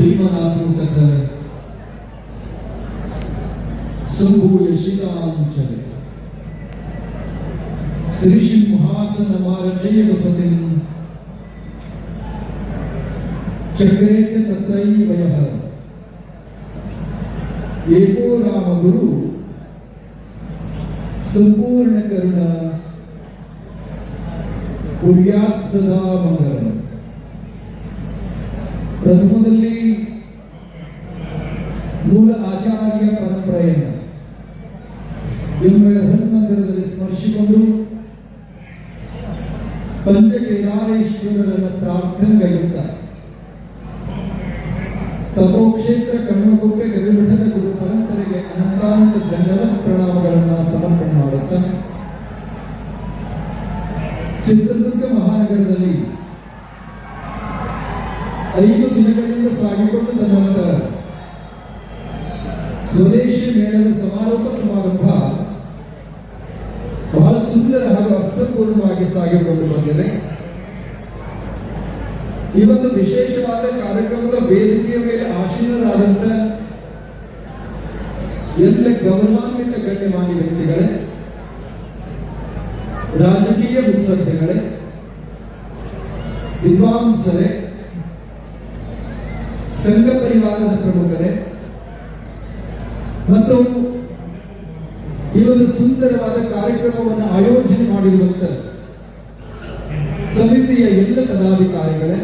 भीमनाथों कथा संभूय श्रीरामचरे श्री सिंहासन मारचय वसतिं चक्रे च तत्रैवयः एको रामगुरु संपूर्ण करुणा ಕುರ್ಯಾತ್ ಸದಾ ಮಂಗಲ ಪ್ರಥಮದಲ್ಲಿ ಮೂಲ ಆಚಾರ್ಯ ಪರಂಪರೆಯನ್ನು ಎಂಬ ಹನುಮಂದಿರದಲ್ಲಿ ಸ್ಮರಿಸಿಕೊಂಡು ಪಂಚಕೇದಾರೇಶ್ವರರನ್ನು ಪ್ರಾರ್ಥನೆಗೈಯುತ್ತ ಎಲ್ಲ ಗೌರವಾನ್ವಿತ ಗಣ್ಯಮಾನ್ಯ ವ್ಯಕ್ತಿಗಳೇ, ರಾಜಕೀಯ ಮುತ್ಸದ್ದಿಗಳೇ ವಿದ್ವಾಂಸರೇ, ಸಂಘ ಪರಿವಾರದ ಪ್ರಮುಖರೇ, ಮತ್ತು ಈ ಒಂದು ಸುಂದರವಾದ ಕಾರ್ಯಕ್ರಮವನ್ನು ಆಯೋಜನೆ ಮಾಡಿರುವಂತ ಸಮಿತಿಯ ಎಲ್ಲ ಪದಾಧಿಕಾರಿಗಳೇ,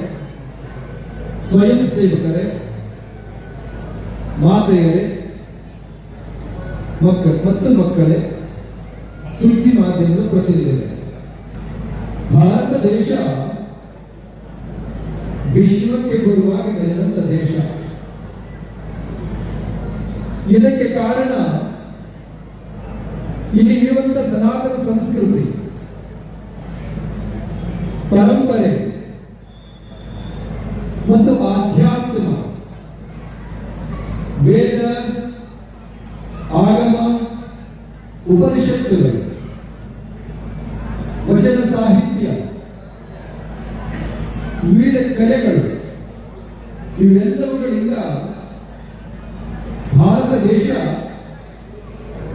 ಸ್ವಯಂ ಸೇವಕರೇ, ಮಾತೆಯರೇ ಮಕ್ಕಳು ಮತ್ತು ಮಕ್ಕಳೇ ಸುದ್ದಿ ಮಾಧ್ಯಮದ ಪ್ರತಿನಿಧಿಗಳು. ಭಾರತ ದೇಶ ವಿಶ್ವಕ್ಕೆ ಗುರುವಾಗಿ ಬೆಳೆದಂತ ದೇಶ. ಇದಕ್ಕೆ ಕಾರಣ ಇಲ್ಲಿ ಇರುವಂತ ಸನಾತನ ಸಂಸ್ಕೃತಿ, ಪರಂಪರೆ ಮತ್ತು ಆಧ್ಯಾತ್ಮ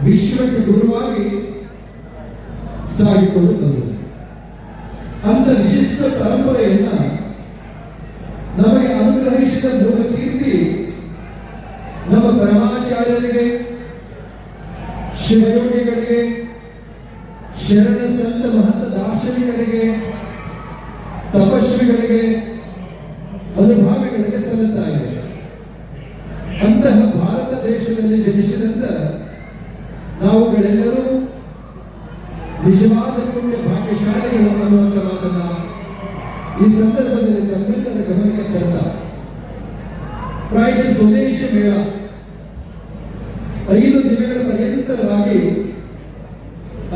ವಿಶ್ವಕ್ಕೆ ಗುರುವಾಗಿ ಸಾಗಿಕೊಂಡು ಬಂದಿದೆ ಅಂತ ವಿಶಿಷ್ಟ ಪರಂಪರೆಯನ್ನ ನಮಗೆ ಅನುಗ್ರಹಿಸಿದ ಮೂಲ ಕೀರ್ತಿ ನಮ್ಮ ಪರಮಾಚಾರ್ಯರಿಗೆ, ಶಿವಯೋಗಿಗಳಿಗೆ, ಶರಣ ಸಂತ ಮಹಂತ ದಾರ್ಶನಿಕರಿಗೆ ತಪಸ್ವಿಗಳಿಗೆ, ಅನುಭಾವಿಗಳಿಗೆ ಸಲ್ಲುತ್ತಾ ಇದೆ ಅಂತಹ ಭಾರತ ದೇಶದಲ್ಲಿ ಜನಿಸಿದಂತ ನಾವುಗಳೆಲ್ಲರೂ ನಿಜವಾದ ಪುಣ್ಯ ಭಾಗ್ಯಶಾಲಿಗಳು ಅನ್ನುವಂಥ ಮಾತನ್ನ ಈ ಸಂದರ್ಭದಲ್ಲಿ ತಮ್ಮೆಲ್ಲರ ಗಮನಕ್ಕೆ ತಂದ ಪ್ರಾಯಶಃ ಸ್ವದೇಶ ಮೇಳ ಐದು ದಿನಗಳ ಪರ್ಯಂತರವಾಗಿ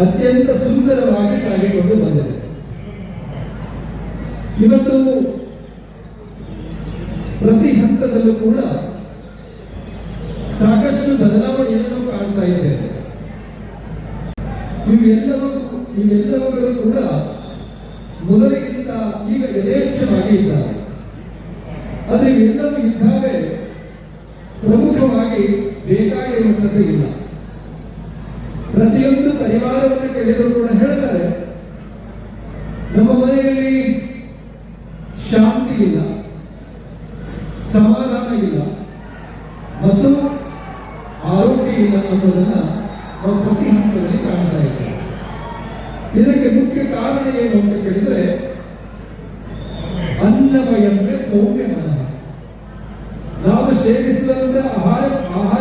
ಅತ್ಯಂತ ಸುಂದರವಾಗಿ ಸಾಗಿಕೊಂಡು ಬಂದಿದೆ. ಇವತ್ತು ಪ್ರತಿ ಹಂತದಲ್ಲೂ ಕೂಡ ಸಾಕಷ್ಟು ಬದಲಾವಣೆಯನ್ನು ಕಾಣ್ತಾ ಇದ್ದೇವೆ ಇವೆಲ್ಲವೂ ಇವೆಲ್ಲವುಗಳು ಕೂಡ ಮೊದಲಿಗಿಂತ ಈಗ ಯಥೇಚ್ಛವಾಗಿ ಇದ್ದಾರೆ ಆದರೆ ಇವೆಲ್ಲವೂ ಇದ್ದಾವೆ ಪ್ರಮುಖವಾಗಿ ಬೇಕಾಗಿರುವಂಥದ್ದು ಇಲ್ಲ. ಪ್ರತಿಯೊಂದು ಪರಿವಾರವನ್ನು ಕೇಳಿದರೂ ಕೂಡ ಹೇಳ್ತಾರೆ. ನಮ್ಮ ಮನೆಯಲ್ಲಿ ಶಾಂತಿ ಇಲ್ಲ ಸಮಾಧಾನ ಇಲ್ಲ ಮತ್ತು ಆರೋಗ್ಯ ಇಲ್ಲ ಅನ್ನೋದನ್ನ ನಾವು ಪ್ರತಿ ಹಂತದಲ್ಲಿ ಕಾಣ್ತಾ ಇದ್ದೇವೆ. ಇದಕ್ಕೆ ಮುಖ್ಯ ಕಾರಣ ಏನು ಅಂತ ಕೇಳಿದ್ರೆ, ಅನ್ನಮಯಂದ್ರೆ ಸೌಮ್ಯ ನಾವು ಸೇವಿಸುವಂತ ಆಹಾರ ಆಹಾರ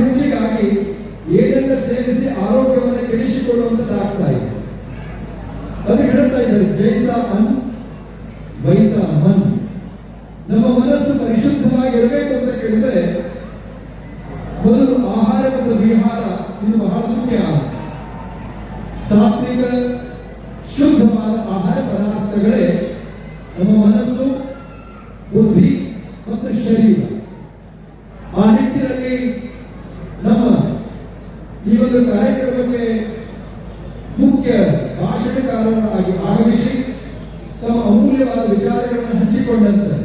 ರುಚಿಗಾಗಿ ಏನನ್ನ ಸೇವಿಸಿ ಆರೋಗ್ಯವನ್ನು ಕೆಡಿಸಿಕೊಳ್ಳುವಂತದ್ದಾಗ್ತಾ ಇದೆ. ಅದಕ್ಕೆ ಹೇಳ್ತಾ ಇದ್ದಾರೆ ಜೈಸ ಅನ್ ವೈಸ ಮನ್ ನಮ್ಮ ಮನಸ್ಸು ಪರಿಶುದ್ಧವಾಗಿರಬೇಕು ಅಂತ ಕೇಳಿದ್ರೆ ಮೊದಲು ಆಹಾರ ಮತ್ತು ವಿಹಾರ ಇದು ಬಹಳ ಮುಖ್ಯ ಸಾತ್ವಿಕ ಶುದ್ಧವಾದ ವಿಧವಾದ ಆಹಾರ ಪದಾರ್ಥಗಳೇ ನಮ್ಮ ಮನಸ್ಸು ಬುದ್ಧಿ ಮತ್ತು ಶರೀರ ಆ ನಿಟ್ಟಿನಲ್ಲಿ ನಮ್ಮ ಈ ಒಂದು ಕಾರ್ಯಕ್ರಮಕ್ಕೆ ಮುಖ್ಯ ಭಾಷಣಕಾರರಾಗಿ ಆಗಮಿಸಿ ತಮ್ಮ ಅಮೂಲ್ಯವಾದ ವಿಚಾರಗಳನ್ನು ಹಂಚಿಕೊಂಡಂತೆ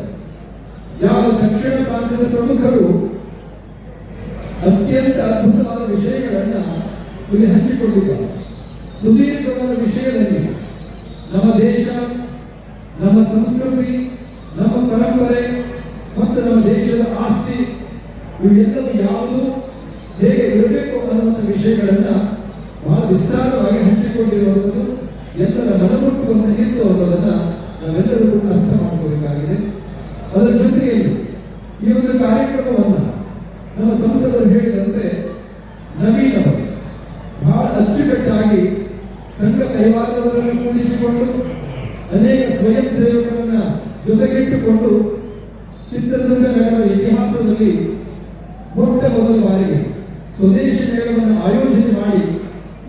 ಯಾವ ದಕ್ಷಿಣ ಭಾರತದ ಪ್ರಮುಖರು ಅತ್ಯಂತ ಅದ್ಭುತವಾದ ವಿಷಯಗಳನ್ನ ಇಲ್ಲಿ ಹಂಚಿಕೊಂಡಿದ್ದಾರೆ. ಸುದೀರ್ಘವಾದ ವಿಷಯದಲ್ಲಿ ನಮ್ಮ ದೇಶ, ನಮ್ಮ ಸಂಸ್ಕೃತಿ, ನಮ್ಮ ಪರಂಪರೆ ಮತ್ತು ನಮ್ಮ ದೇಶದ ಆಸ್ತಿ ಇವೆಲ್ಲವೂ ಯಾವುದು ಹೇಗೆ ಇರಬೇಕು ಅನ್ನುವಂಥ ವಿಷಯಗಳನ್ನು ಬಹಳ ವಿಸ್ತಾರವಾಗಿ ಹಂಚಿಕೊಂಡಿರುವಂಥದ್ದು, ಎಲ್ಲರ ಮನಮುಟ್ಟುವಂತ ಇತ್ತು ಅನ್ನೋದನ್ನ ನಾವೆಲ್ಲರೂ ಕೂಡ ಅರ್ಥ ಮಾಡಿಕೊಳ್ಳಬೇಕಾಗಿದೆ ಅದರ ಜೊತೆಯಲ್ಲಿ ಈ ಒಂದು ಕಾರ್ಯಕ್ರಮವನ್ನು ನಮ್ಮ ಸಂಸದರು ಹೇಳಿದಂತೆ ಬಹಳ ಅಚ್ಚುಕಟ್ಟಾಗಿ ಸಂಘ ಕೈವಾರದವರನ್ನು ಕೂಡಿಸಿಕೊಂಡು ಅನೇಕ ಸ್ವಯಂ ಸೇವಕರನ್ನ ಜೊತೆಗಿಟ್ಟುಕೊಂಡು ಚಿತ್ರದುರ್ಗ ನಗರದ ಇತಿಹಾಸದಲ್ಲಿ ಮೊಟ್ಟ ಮೊದಲ ಬಾರಿಗೆ ಸ್ವದೇಶಿ ಮೇಳವನ್ನು ಆಯೋಜನೆ ಮಾಡಿ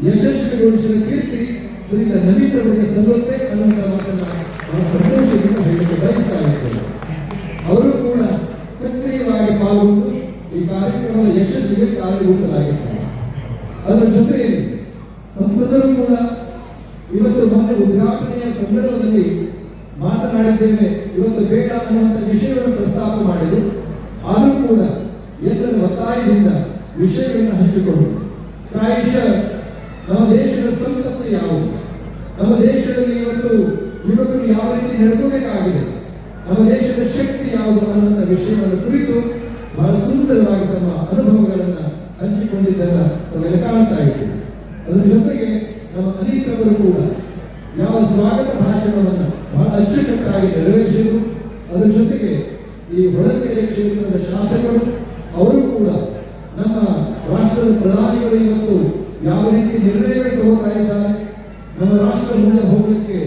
ಯಶಸ್ವಿಗೊಳಿಸಿದ ಕೀರ್ತಿ ಅದರಿಂದ ನವೀನ ಬಗ್ಗೆ ಸಲ್ಲುತ್ತೆ ಅನ್ನುವಂಥ ಮಾತನ್ನ ನಾವು ಸಂತೋಷದಿಂದ ಹೇಳಕ್ಕೆ ಬಯಸ್ತಾ ಇದ್ದೇವೆ ಅವರು ಕೂಡ ಸಕ್ರಿಯವಾಗಿ ಪಾಲ್ಗೊಂಡು ಈ ಕಾರ್ಯಕ್ರಮದ ಯಶಸ್ಸಿಗೆ ಕಾರಣಭೂತರಾಗಿದ್ದಾರೆ ಅದರ ಜೊತೆಯಲ್ಲಿ ಸಂಸದರು ಕೂಡ ಇವತ್ತು ಮೊನ್ನೆ ಉದ್ಘಾಟನೆಯ ಸಂದರ್ಭದಲ್ಲಿ ಮಾತನಾಡಿದ್ದೇವೆ ಇವತ್ತು ಬೇಡ ಅನ್ನುವಂಥ ವಿಷಯವನ್ನು ಪ್ರಸ್ತಾಪ ಮಾಡಿದ್ರು ಆದರೂ ಕೂಡ ಎಲ್ಲರ ಒತ್ತಾಯದಿಂದ ವಿಷಯಗಳನ್ನು ಹಂಚಿಕೊಂಡು ಪ್ರಾಯಶಃ ನಮ್ಮ ದೇಶದ ಸಂಪತ್ತು ಯಾವುದು? ನಮ್ಮ ದೇಶದಲ್ಲಿ ಇವತ್ತು ಯುವಕರು ಯಾವ ರೀತಿ ನಡ್ಕೋಬೇಕಾಗಿದೆ? ನಮ್ಮ ದೇಶದ ಶಕ್ತಿ ಯಾವುದು ಅನ್ನುವಂಥ ವಿಷಯವನ್ನು ಕುರಿತು ಬಹಳ ಸುಂದರವಾಗಿ ತಮ್ಮ ಅನುಭವಗಳನ್ನ ಹಂಚಿಕೊಂಡಿದ್ದನ್ನ ಕಾಣ್ತಾ ಇದ್ದೀವಿ. ಅದರ ಜೊತೆಗೆ ನಮ್ಮ ಅನೇಕವರು ಕೂಡ ಯಾವ ಸ್ವಾಗತ ಭಾಷಣವನ್ನು ಬಹಳ ಅಚ್ಚುಕಟ್ಟಾಗಿ ನೆರವೇರಿಸಿದರು. ಅದರ ಜೊತೆಗೆ ಈ ಹೊಳಲ್ಕೆರೆ ಕ್ಷೇತ್ರದ ಶಾಸಕರು ಅವರು ಕೂಡ ನಮ್ಮ ರಾಷ್ಟ್ರದ ಪ್ರಧಾನಿಗಳು ಇವತ್ತು ಯಾವ ರೀತಿ ನಿರ್ಣಯಗಳು ತಗೋತಾ ಇದ್ದಾರೆ. ನಮ್ಮ ರಾಷ್ಟ್ರ ಮುಂದೆ ಹೋಗಲಿಕ್ಕೆ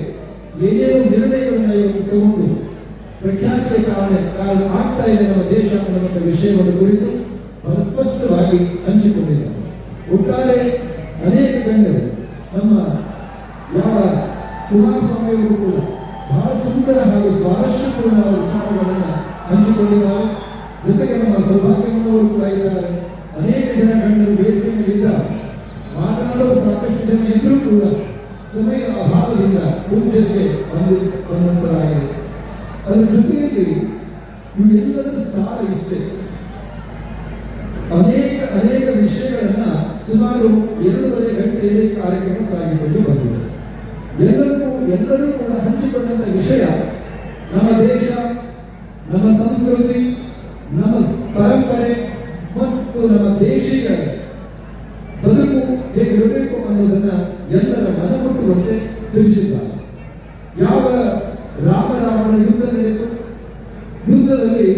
ಏನೇನು ನಿರ್ಣಯಗಳನ್ನು ಇವತ್ತು ತಗೊಂಡು ಪ್ರಖ್ಯಾತಿಯ ಕಾರಣ ಕಾರಣ ಆಗ್ತಾ ಇದೆ ನಮ್ಮ ದೇಶ ಅನ್ನುವಂಥ ವಿಷಯಗಳ ಕುರಿತು ಅಸ್ಪಷ್ಟವಾಗಿ ಸ್ಪಷ್ಟವಾಗಿ ಹಂಚಿಕೊಂಡಿದ್ದಾರೆ. ಒಟ್ಟಾರೆ ಅನೇಕ ಗಣ್ಯರು ನಮ್ಮ ಯಾವ ಕುಮಾರಸ್ವಾಮಿಯವರು ಕೂಡ ಬಹಳ ಸುಂದರ ಹಾಗೂ ಸ್ವಾರಸ್ಯಪೂರ್ಣ ವಿಚಾರಗಳನ್ನು ಹಂಚಿಕೊಂಡಿದ್ದಾರೆ. ಜೊತೆಗೆ ನಮ್ಮ ಸೌಭಾಗ್ಯವನ್ನು ಕೂಡ ಇದ್ದಾರೆ. ಅನೇಕ ಜನ ಗಣ್ಯರು ಮಾತನಾಡಲು ಸಾಕಷ್ಟು ಜನ ಕೂಡ ಸಮಯ ಅಭಾವದಿಂದ ಮುಂಚೆಗೆ ಬಂದು ಬಂದಂತರಾಗಿದೆ. ಅದರ ಜೊತೆಯಲ್ಲಿ ಇವೆಲ್ಲರ ಸಾರ ಇಷ್ಟೇ. ಅನೇಕ ಅನೇಕ ವಿಷಯಗಳನ್ನ ಸುಮಾರು ಎರಡೂವರೆ ಗಂಟೆಯಲ್ಲಿ ಕಾರ್ಯಕ್ರಮ ಸಾಗಿಕೊಂಡು ಬಂದಿದೆ. ಎಲ್ಲರಿಗೂ, ಎಲ್ಲರೂ ಕೂಡ ಹಂಚಿಕೊಂಡಂತ ವಿಷಯ ನಮ್ಮ ದೇಶ, ನಮ್ಮ ಪರಂಪರೆ ಮತ್ತು ನಮ್ಮ ದೇಶೀಯರ ಬದುಕು ಹೇಗಿರಬೇಕು ಅನ್ನೋದನ್ನ ಎಲ್ಲರ ಮನಮುಟ್ಟುವಂತೆ ತಿಳಿಸಿದ್ದಾರೆ ಯಾವ ರಾಮ ರಾವಣ ಯುದ್ಧ ನಡೆಯಿತು ಯುದ್ಧದಲ್ಲಿ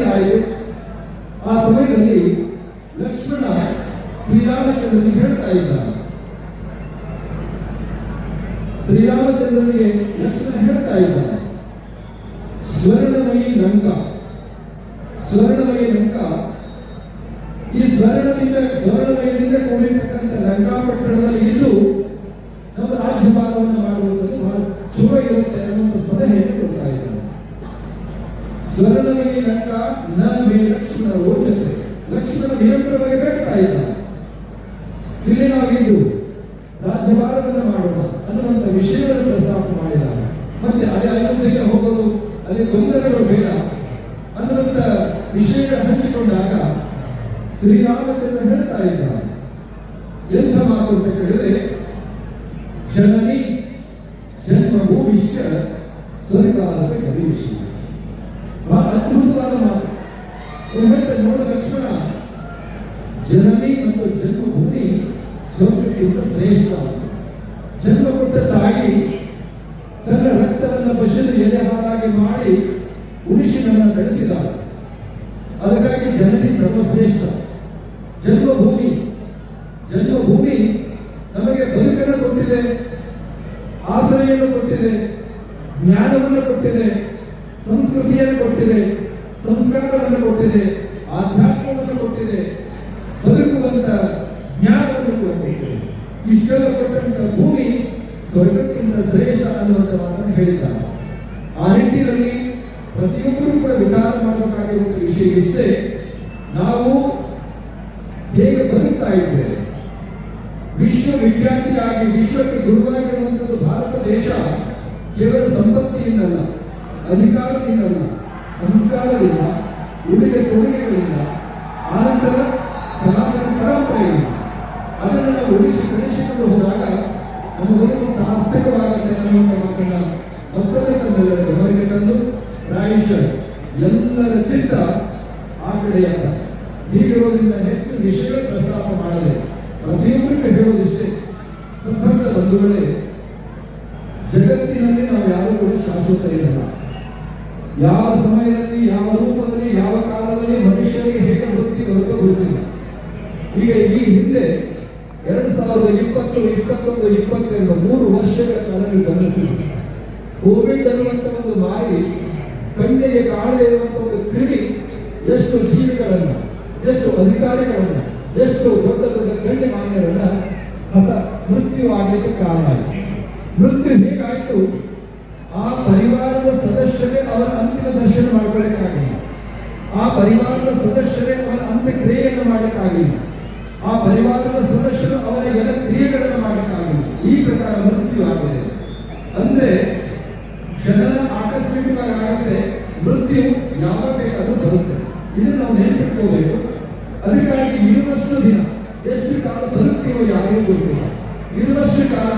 ರಾವಣಾಸುರನ ಆಯಿತು ಆ ಸಮಯದಲ್ಲಿ ಲಕ್ಷ್ಮಣ ಶ್ರೀರಾಮಚಂದ್ರನಿಗೆ ಹೇಳ್ತಾ ಇದ್ದ ಶ್ರೀರಾಮಚಂದ್ರನಿಗೆ ಲಕ್ಷ್ಮಣ ಹೇಳ್ತಾ ಇದ್ದ ಸ್ವರ್ಣಮಯಿ ಲಂಕ ಸ್ವರ್ಣಮಯಿ ಲಂಕ. ಈ ಸ್ವರ್ಣದಿಂದ ಸ್ವರ್ಣಮಯದಿಂದ ಕೂಡಿರ್ತಕ್ಕಂಥ ಲಂಕಾಪಟ್ಟಣದಲ್ಲಿ ಇದ್ದು ನಮ್ಮ ರಾಜ್ಯಭಾಗವನ್ನು ಮಾಡುವುದಕ್ಕೆ ಬಹಳ ಶುಭ ಇರುತ್ತೆ ಅನ್ನುವಂಥ ಸಲಹೆಯನ್ನು ಕೊಡ್ತಾ ಇದ್ದಾನೆ ಸ್ವರ್ಣಮಯಿ ಲಂಕ ನ ಮೇ ಲಕ್ಷ್ಮಣ ಓಚತೆ ಲಕ್ಷ್ಮಣ ನಿರಂತರವಾಗಿ ಬೇಡ್ತಾ ಇಲ್ಲ. ಇಲ್ಲಿ ನಾವಿದ್ದು ರಾಜ್ಯಭಾರವನ್ನು ಮಾಡೋಣ ಅನ್ನುವಂಥ ವಿಷಯವನ್ನು ಪ್ರಸ್ತಾಪ ಮಾಡಿದ್ದಾರೆ ಮತ್ತೆ ಅದೇ ಅಯೋಧ್ಯೆಗೆ ಹೋಗೋದು, ಅದೇ ಗೊಂದಲಗಳು ಬೇಡ ಅನ್ನುವಂಥ ವಿಷಯಗಳ ಹಂಚಿಕೊಂಡಾಗ ಶ್ರೀರಾಮಚಂದ್ರ ಹೇಳ್ತಾ ಇದ್ದಾರೆ ಎಂಥ ಮಾತು ಅಂತ ಕೇಳಿದ್ರೆ ಜನನಿ ಜನ್ಮ ಭೂಮಿಶ್ಚ ಸ್ವರ್ಗಾಲಕ್ಕೆ ಗರೀಶಿ ಬಹಳ ಅದ್ಭುತವಾದ ಮಾತು ಅವ್ರು ಹೇಳ್ತಾರೆ ನೋಡ ಲಕ್ಷ್ಮಣ ಜನನಿ ಮತ್ತು ಜನ್ಮಭೂಮಿ ಸ್ವರ್ಗಕ್ಕಿಂತ ಶ್ರೇಷ್ಠ ಜನ್ಮ ಕೊಟ್ಟ ತಾಯಿ ತನ್ನ ರಕ್ತವನ್ನು ಬಸಿದು ಎದೆ ಹಾರಾಗಿ ಮಾಡಿ ಉಳಿಸಿ ನನ್ನ ಬೆಳೆಸಿದಾಳೆ ಅದಕ್ಕಾಗಿ ಜನನಿ ಸರ್ವಶ್ರೇಷ್ಠ. ಜನ್ಮಭೂಮಿ. ಜನ್ಮಭೂಮಿ ನಮಗೆ ಬದುಕನ್ನು ಕೊಟ್ಟಿದೆ, ಆಸರೆಯನ್ನು ಕೊಟ್ಟಿದೆ, ಜ್ಞಾನವನ್ನು ಕೊಟ್ಟಿದೆ, ಸಂಸ್ಕೃತಿಯನ್ನು ಕೊಟ್ಟಿದೆ, ಸಂಸ್ಕಾರಗಳನ್ನು ಕೊಟ್ಟಿದೆ ಆಧ್ಯಾತ್ಮವನ್ನು ಕೊಟ್ಟಿದೆ ಬದುಕುವಂತ ಜ್ಞಾನವನ್ನು ಕೂಡ ಕೊಟ್ಟಿದೆ ಇಷ್ಟೆಲ್ಲ ಕೊಟ್ಟಂತ ಭೂಮಿ ಸ್ವರ್ಗಕ್ಕಿಂತ ಶ್ರೇಷ್ಠ ಅನ್ನುವಂಥ ಮಾತನ್ನು ಹೇಳಿದ್ದಾರೆ ಆ ನಿಟ್ಟಿನಲ್ಲಿ ಪ್ರತಿಯೊಬ್ಬರು ಕೂಡ ವಿಚಾರ ಮಾಡಬೇಕಾಗಿರುವ ವಿಷಯ ಇಷ್ಟೇ ನಾವು ಹೇಗೆ ಬದುಕ್ತಾ ಇದ್ದೇವೆ? ವಿಶ್ವ ವಿಶ್ವಕ್ಕೆ ಗುರುವಾಗಿರುವಂಥದ್ದು ಭಾರತ ದೇಶ ಕೇವಲ ಸಂಪತ್ತಿಯಿಂದಲ್ಲ ಅಧಿಕಾರದಿಂದಲ್ಲ, ಸಂಸ್ಕಾರದಿಂದ, ಉಳಿದ ಕೊಡುಗೆಗಳಿಂದ, ಆನಂತರ ಸನಾತನ ಪರಂಪರೆಯಿಂದ. ಅದನ್ನು ನಾವು ಉಳಿಸಿ ಬೆಳೆಸಿಕೊಂಡು ಹೋದಾಗ ನಮ್ಮ ಬದುಕು ಸಾರ್ಥಕವಾಗುತ್ತೆ ಅನ್ನುವಂಥ ಮಕ್ಕಳ ತಮ್ಮೆಲ್ಲರ ಗಮನಕ್ಕೆ ತಂದು ಪ್ರಾಯಶಃ ಎಲ್ಲರ ಚಿತ್ತ ಆ ಕಡೆಯ ಹೀಗಿರೋದ್ರಿಂದ ಹೆಚ್ಚು ವಿಷಯ ಪ್ರಸ್ತಾಪ ಮಾಡದೆ ಪ್ರತಿಯೊಬ್ಬರಿಗೆ ಹೇಳೋದಿಷ್ಟೇ ಸಂಬಂಧ ಬಂಧುಗಳೇ, ಜಗತ್ತಿನಲ್ಲಿ ನಾವು ಯಾರು ಕೂಡ ಶಾಶ್ವತ ಇರಲ್ಲ. ಯಾವ ಸಮಯದಲ್ಲಿ, ಯಾವ ರೂಪದಲ್ಲಿ, ಯಾವ ಕಾಲದಲ್ಲಿ ಮನುಷ್ಯರಿಗೆ ಹೇಗೆ ವೃತ್ತಿ ಬರುತ್ತೋ ಗೊತ್ತಿಲ್ಲ. ಈಗ ಈ ಹಿಂದೆ ಎರಡು ಸಾವಿರದ ಇಪ್ಪತ್ತು, ಇಪ್ಪತ್ತೊಂದು, ಇಪ್ಪತ್ತೆರಡು, ಮೂರು ವರ್ಷಗಳ ಕಾಲ ನೀವು ಗಮನಿಸಿದ್ರು. ಕೋವಿಡ್ ಅನ್ನುವಂಥ ಒಂದು ಮಾರಿ ಕಣ್ಣಿಗೆ ಕಾಣದೇ ಇರುವಂತ ಒಂದು ಕ್ರಿಮಿ ಎಷ್ಟು ಜೀವಿಗಳನ್ನ, ಎಷ್ಟು ಅಧಿಕಾರಿಗಳನ್ನ, ಎಷ್ಟು ದೊಡ್ಡ ದೊಡ್ಡ ಗಣ್ಯ ಮಾನ್ಯರನ್ನ ಹತ ಮೃತ್ಯು ಆಗಲಿಕ್ಕೆ ಕಾರಣ ಆಯಿತು. ಮೃತ್ಯು ಹೇಗಾಯಿತು? ಆ ಪರಿವಾರದ ಸದಸ್ಯರೇ ಅವರ ಅಂತಿಮ ದರ್ಶನ ಮಾಡ್ಕೊಳ್ಳಿಕ್ಕಾಗಿಲ್ಲ ಆ ಪರಿವಾರದ ಸದಸ್ಯರೇ ಅವರ ಅಂತ್ಯಕ್ರಿಯೆಯನ್ನು ಮಾಡಲಿಕ್ಕಾಗಲಿಲ್ಲ. ಆ ಪರಿವಾರದ ಸದಸ್ಯರು ಅವರ ಎಲ್ಲ ಕ್ರಿಯೆಗಳನ್ನು ಮಾಡಲಿಕ್ಕಾಗಲಿಲ್ಲ. ಈ ಪ್ರಕಾರ ಮೃತ್ಯು ಆಗಿದೆ. ಅಂದ್ರೆ ಜನನ ಇದನ್ನು ನಾವು ನೆನಪಿಟ್ಕೋಬೇಕು ಅದಕ್ಕಾಗಿ ಇರುವಷ್ಟು ದಿನ. ಎಷ್ಟು ಕಾಲ ಬದುಕ್ತೀವೋ ಯಾರಿಗೂ ಗೊತ್ತಿಲ್ಲ. ಇರುವಷ್ಟು ಕಾಲ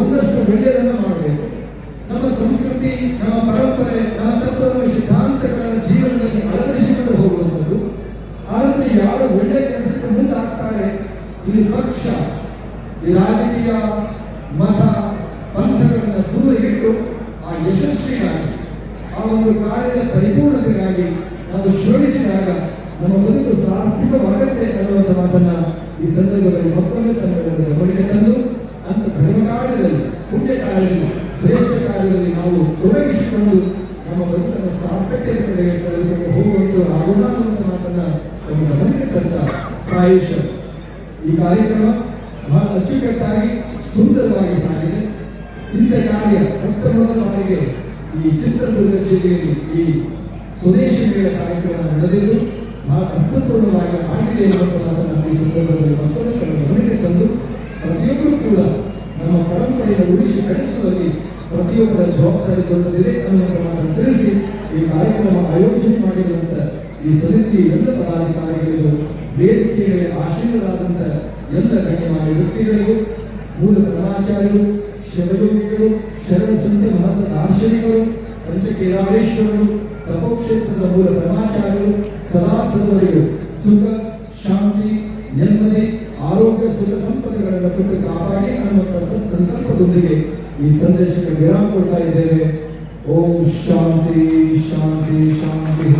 ಒಂದಷ್ಟು ಒಳ್ಳೆಯದನ್ನು ಮಾಡಬೇಕು. ನಮ್ಮ ಸಂಸ್ಕೃತಿ, ನಮ್ಮ ಪರಂಪರೆ, ನಮ್ಮ ತತ್ವದ ಸಿದ್ಧಾಂತಗಳನ್ನು ಜೀವನದಲ್ಲಿ ಅಳವಡಿಸಿಕೊಂಡು ಹೋಗುವಂಥದ್ದು. ಆದರೆ ಯಾರು ಒಳ್ಳೆಯ ಕೆಲಸಕ್ಕೆ ಮುಂದೆ ಆಗ್ತಾರೆ ಇಲ್ಲಿ ಪಕ್ಷ. ಈ ರಾಜಕೀಯ ಮತ ಪಂಥಗಳನ್ನು ದೂರ ಇಟ್ಟು ಆ ಯಶಸ್ವಿಗಾಗಿ ಆ ಒಂದು ಕಾರ್ಯದ ಪರಿಪೂರ್ಣತೆಗಾಗಿ ನಾವು ಶ್ರಮಿಸಿದಾಗ ನಮ್ಮ ಬದುಕು ಸಾರ್ಥಕವಾಗತ್ತೆ ಅನ್ನುವಂಥ ಮಾತನ್ನ ಈ ಸಂದರ್ಭದಲ್ಲಿ ಮತ್ತೊಮ್ಮೆ ತಮ್ಮ ಗಮನಕ್ಕೆ ತಂದು ಅಂತ ಧರ್ಮ ಕಾರ್ಯದಲ್ಲಿ, ಪುಣ್ಯ ಕಾರ್ಯದಲ್ಲಿ, ಶ್ರೇಷ್ಠ ಕಾರ್ಯದಲ್ಲಿ ನಾವು ತೊಡಗಿಸಿಕೊಂಡು ನಮ್ಮ ಬದುಕನ್ನು ಸಾರ್ಥಕತೆ ಕಡೆಗೆ ತೆಗೆದುಕೊಂಡು ಹೋಗುವಂತ ಆಗೋಣ ಅನ್ನುವಂಥ ಮಾತನ್ನ ನಮ್ಮ ಗಮನಕ್ಕೆ ತಂದ ಪ್ರಾಯಶ. ಈ ಕಾರ್ಯಕ್ರಮ ಬಹಳ ಅಚ್ಚುಕಟ್ಟಾಗಿ ಸುಂದರವಾಗಿ ಸಾಗಿದೆ. ಇಂಥ ಕಾರ್ಯ ಮೊಟ್ಟ ಮೊದಲ ಬಾರಿಗೆ ಈ ಚಿತ್ರದುರ್ಗ ಜಿಲ್ಲೆಯಲ್ಲಿ ಈ ಸ್ವದೇಶಿ ಮೇಳ ಕಾರ್ಯಕ್ರಮ ನಡೆದಿದ್ದು ಬಹಳ ಅರ್ಥಪೂರ್ಣವಾಗಿ ಆಗಿದೆ ಎನ್ನುವಂಥ ಮಾತನ್ನು ಈ ಸಂದರ್ಭದಲ್ಲಿ ಮತ್ತೊಂದು ಗಮನಕ್ಕೆ ತಂದು, ಪ್ರತಿಯೊಬ್ಬರು ಕೂಡ ನಮ್ಮ ಪರಂಪರೆಯನ್ನು ಉಳಿಸಿ ಬೆಳೆಸುವಲ್ಲಿ ಪ್ರತಿಯೊಬ್ಬರ ಜವಾಬ್ದಾರಿ ದೊಡ್ಡದಿದೆ ಅನ್ನುವಂಥ ತಿಳಿಸಿ, ಈ ಕಾರ್ಯಕ್ರಮ ಆಯೋಜನೆ ಮಾಡಿರುವಂಥ ಈ ಸಮಿತಿ ಎಲ್ಲ ಪದಾಧಿಕಾರಿಗಳಿಗೂ ವೇದಿಕೆಗಳಿಗೆ ಆಶೀರ್ವಾದಂತ ಎಲ್ಲ ಗಣ್ಯಮಾನ್ಯ ವ್ಯಕ್ತಿಗಳಿಗೂ, ಮೂಲ ಕಲಾಚಾರ್ಯರು ಶರಯೋಗಿಗಳು ಶರಣ ಸಂತ ಮಹತ್ವ ದಾರ್ಶನಿಕರು ಪಂಚಕೇದಾರೇಶ್ವರರು ತಪೋಕ್ಷೇತ್ರದ ಮೂಲ ಕ್ರಮಾಚಾರ್ಯರು ಸದಾ ಸರ್ವರಿಗೂ ಸುಖ, ಶಾಂತಿ, ನೆಮ್ಮದಿ, ಆರೋಗ್ಯ, ಸುಖ ಸಂಪದಗಳನ್ನು ಕೊಟ್ಟು ಕಾಪಾಡಿ ಅನ್ನುವಂಥ ಸತ್ ಸಂಕಲ್ಪದೊಂದಿಗೆ ಈ ಸಂದೇಶಕ್ಕೆ ವಿರಾಮ ಕೊಡ್ತಾ ಇದ್ದೇವೆ. ಓಂ ಶಾಂತಿ ಶಾಂತಿ ಶಾಂತಿ.